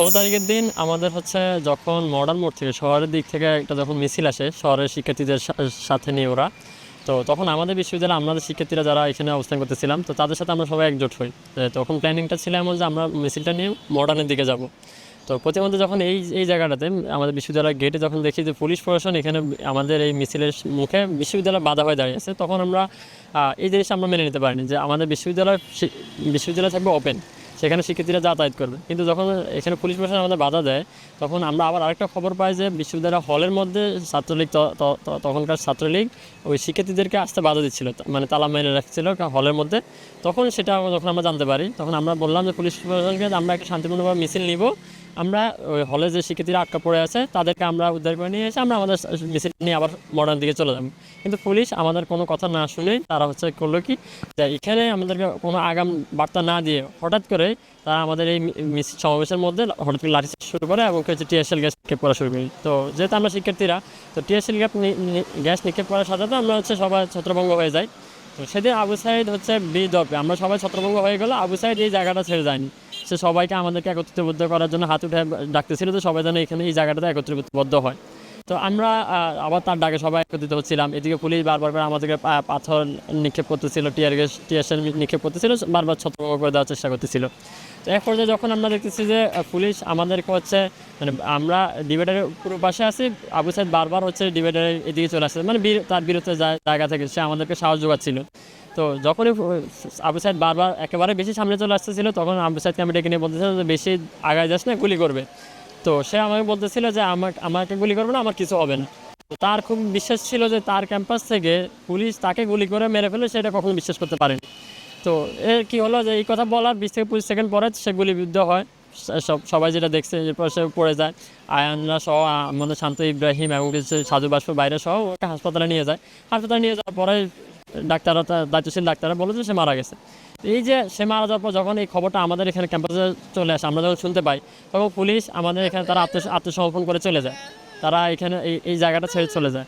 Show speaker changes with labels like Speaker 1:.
Speaker 1: ষোলো তারিখের দিন আমাদের হচ্ছে যখন মডার্ন মোড় থেকে শহরের দিক থেকে একটা যখন মিছিল আসে, শহরের শিক্ষার্থীদের সাথে নিয়ে ওরা, তো তখন আমাদের বিশ্ববিদ্যালয়ে আমাদের শিক্ষার্থীরা যারা এখানে অবস্থান করতেছিলাম, তো তাদের সাথে আমরা সবাই একজোট হই। তখন প্ল্যানিংটা ছিল এমন যে আমরা মিছিলটা নিয়ে মডার্নের দিকে যাব। তো প্রতিমধ্যে যখন এই এই জায়গাটাতে আমাদের বিশ্ববিদ্যালয়ের গেটে যখন দেখি যে পুলিশ প্রশাসন এখানে আমাদের এই মিছিলের মুখে বিশ্ববিদ্যালয় বাধা হয়ে দাঁড়িয়েছে তখন আমরা এই জিনিসটা আমরা মেনে নিতে পারিনি যে আমাদের বিশ্ববিদ্যালয় বিশ্ববিদ্যালয় থাকবে ওপেন সেখানে শিক্ষার্থীরা যাতায়াত করবে। কিন্তু যখন এখানে পুলিশ প্রশাসন আমাদের বাধা দেয়, তখন আমরা আবার আরেকটা খবর পাই যে বিশ্ববিদ্যালয় হলের মধ্যে ছাত্রলীগ তখনকার ছাত্রলীগ ওই শিক্ষার্থীদেরকে আসতে বাধা দিচ্ছিল মানে তালা মেরে রাখছিল হলের মধ্যে। তখন সেটা যখন আমরা জানতে পারি, তখন আমরা বললাম যে পুলিশ প্রশাসনকে আমরা একটা শান্তিপূর্ণভাবে মিছিল নিব। আমরা ওই হলে যে শিক্ষার্থীরা আটকা পড়ে আছে, তাদেরকে আমরা উদ্ধার করে নিয়ে এসে আমরা আমাদের মিছিল নিয়ে আবার মডার্ন দিকে চলে যাব। কিন্তু পুলিশ আমাদের কোনো কথা না শুনে তারা হচ্ছে করল কি, যে এখানে আমাদেরকে কোনো আগাম বার্তা না দিয়ে হঠাৎ করে তারা আমাদের এই মিছিল সমাবেশের মধ্যে হঠাৎ করে লাঠি শুরু করে এবং হচ্ছে টিএসএল গ্যাস নিক্ষেপ করা শুরু করি। তো যেহেতু আমরা শিক্ষার্থীরা, তো টিএসএল গ্যাস গ্যাস নিক্ষেপ করার সাথে সাথে আমরা হচ্ছে সবাই ছত্রভঙ্গ হয়ে যাই। তো সেদিন আবু সাইদ হচ্ছে বিদপে আমরা সবাই ছত্রভঙ্গ হয়ে গেলো আবু সাইদ এই জায়গাটা ছেড়ে যায়নি। সে সবাইকে আমাদেরকে একত্রিতবদ্ধ করার জন্য হাত উঠে ডাকতেছিল তো সবাই যেন এখানে এই জায়গাটাতে একত্রিতবদ্ধ হয়। তো আমরা আবার তার ডাকে সবাই একত্রিত হচ্ছিলাম। এদিকে পুলিশ বারবার করে আমাদেরকে পাথর নিক্ষেপ করতেছিল টিয়ার গ্যাস টিয়ার নিক্ষেপ করতেছিল, বারবার ছত্রভঙ্গ করে দেওয়ার চেষ্টা করতেছিল। তো এক পর্যায়ে যখন আমরা দেখতেছি যে পুলিশ আমাদেরকে হচ্ছে মানে আমরা ডিবেটারের পুরো পাশে আছি, আবু সাহেব বারবার হচ্ছে ডিবেটারের এদিকে চলে আসছে। মানে তার বিরুদ্ধে জায়গা থেকে সে আমাদেরকে সাহায্য যোগাচ্ছিল। তো যখনই আবু সাইদ বারবার একেবারে বেশি সামনে চলে আসতেছিল, তখন আবু সাইদকে আমি ডেকে নিয়ে বলতেছিল যে, বেশি আগায় যাস না, গুলি করবে। তো সে আমাকে বলতেছিল যে, আমাকে আমাকে গুলি করবে না, আমার কিছু হবে না। তার খুব বিশ্বাস ছিল যে, তার ক্যাম্পাস থেকে পুলিশ তাকে গুলি করে মেরে ফেলে সেটা কখনো বিশ্বাস করতে পারেনি। তো এর কি হলো যে, এই কথা বলার বিশ থেকে পঁচিশ সেকেন্ড পরে সে গুলিবিদ্ধ হয়। সব সবাই যেটা দেখছে, এরপর সে পড়ে যায়। আয়ানরা সহ, আমাদের শান্ত ইব্রাহিম এবং সাধু বাষ্প বাইরে সহ ওকে হাসপাতালে নিয়ে যায়। হাসপাতালে নিয়ে যাওয়ার পরে ডাক্তাররা তার দায়িত্বশীল ডাক্তাররা বলে যে সে মারা গেছে। এই যে সে মারা যাওয়ার পর যখন এই খবরটা আমাদের এখানে ক্যাম্পাসে চলে আসে, আমরা যখন শুনতে পাই, তখন পুলিশ আমাদের এখানে তারা আত্ম আত্মসমর্পণ করে চলে যায়। তারা এখানে এই এই জায়গাটা ছেড়ে চলে যায়।